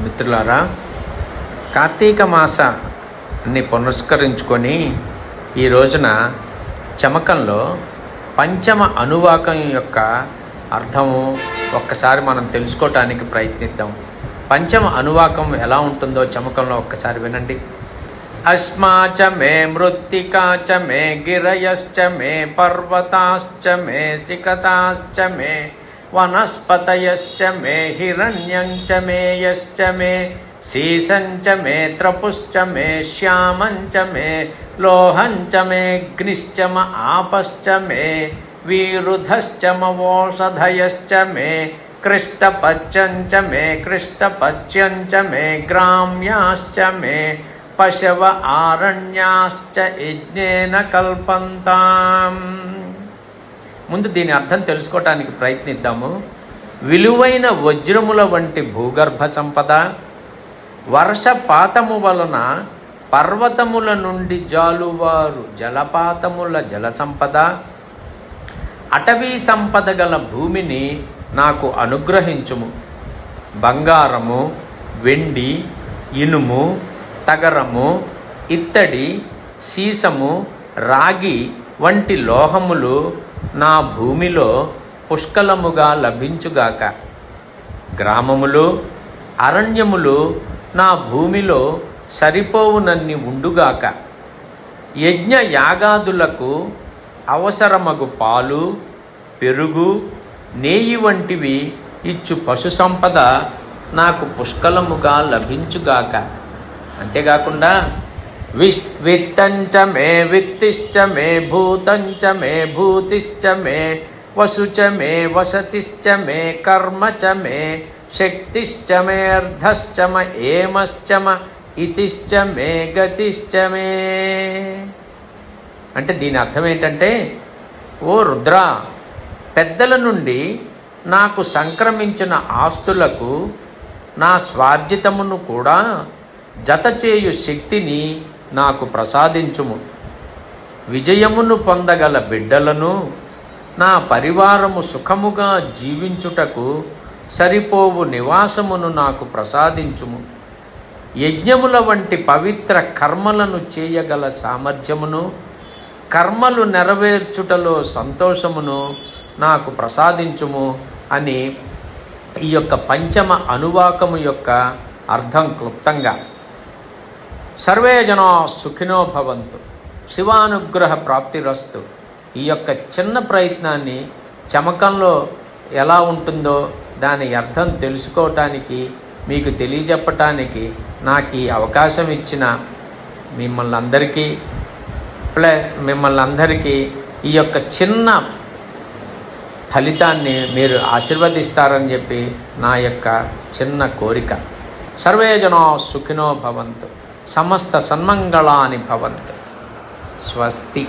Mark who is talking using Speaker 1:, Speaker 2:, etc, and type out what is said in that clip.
Speaker 1: మిత్రులారా కార్తీక మాసాన్ని పునస్కరించుకొని ఈ రోజున చమకంలో పంచమ అనువాకం యొక్క అర్థము ఒక్కసారి మనం తెలుసుకోవటానికి ప్రయత్నిద్దాం. పంచమ అనువాకం ఎలా ఉంటుందో చమకంలో ఒక్కసారి వినండి. అస్మాచ మే మృత్తికాచ మే గిరయశ్చ మే పర్వతాశ్చ మే శిఖతాశ్చ మే వనస్పతయశ్చ మే హిరణ్యం చ మే యశ్చ మే శీసం చ మే త్రపుశ్చ మే శ్యామం చ మే లోహం చ మే అగ్నిశ్చ మ ఆపశ్చ మే వీరుధశ్చ మవోషధయశ్చ మే కృష్టపచ్చం చ మే కృష్టపచ్యం చ మే ముందు దీని అర్థం తెలుసుకోవటానికి ప్రయత్నిద్దాము. విలువైన వజ్రముల వంటి భూగర్భ సంపద వర్షపాతము వలన పర్వతముల నుండి జాలువారు జలపాతముల జల సంపద అటవీ సంపద గల భూమిని నాకు అనుగ్రహించుము. బంగారము వెండి ఇనుము తగరము ఇత్తడి సీసము రాగి వంటి లోహములు నా భూమిలో పుష్కలముగా లభించుగాక. గ్రామములు అరణ్యములు నా భూమిలో సరిపోవునన్ని ఉండుగాక. యజ్ఞ యాగాదులకు అవసరమగు పాలు పెరుగు నేయి వంటివి ఇచ్చు పశు సంపద నాకు పుష్కలముగా లభించుగాక. అంతేకాకుండా విష్ విత్తంచ మే విత్తిశ్చ మే భూతంచ మే భూతిశ్చ మే వసుచ మే వసతిశ్చ మే కర్మ చ మే శక్తిశ్చ మే అర్ధశ్చ మ ఏమశ్చ మ ఇతిశ్చ మే గతిశ్చ మే అంటే దీని అర్థం ఏంటంటే ఓ రుద్ర పెద్దల నుండి నాకు సంక్రమించిన ఆస్తులకు నా స్వార్జితమును కూడా జతచేయు శక్తిని నాకు ప్రసాదించుము. విజయమును పొందగల బిడ్డలను నా పరివారము సుఖముగా జీవించుటకు సరిపోవు నివాసమును నాకు ప్రసాదించుము. యజ్ఞముల వంటి పవిత్ర కర్మలను చేయగల సామర్థ్యమును కర్మలు నెరవేర్చుటలో సంతోషమును నాకు ప్రసాదించుము అని ఈ యొక్క పంచమ అనువాకము యొక్క అర్థం క్లుప్తంగా. సర్వే జనా సుఖినో భవంతు. శివానుగ్రహ ప్రాప్తిరస్తు. ఈ యొక్క చిన్న ప్రయత్నాన్ని చమకంలో ఎలా ఉంటుందో దాని అర్థం తెలుసుకోవటానికి మీకు తెలియజెప్పటానికి నాకు ఈ అవకాశం ఇచ్చిన మిమ్మల్ని అందరికీ ప్లే మిమ్మల్ని అందరికీ ఈ యొక్క చిన్న ఫలితాన్ని మీరు ఆశీర్వదిస్తారని చెప్పి నా యొక్క చిన్న కోరిక. సర్వే జనా సుఖినో భవంతు. సమస్త సన్మంగళాని భవంతు. స్వస్తి.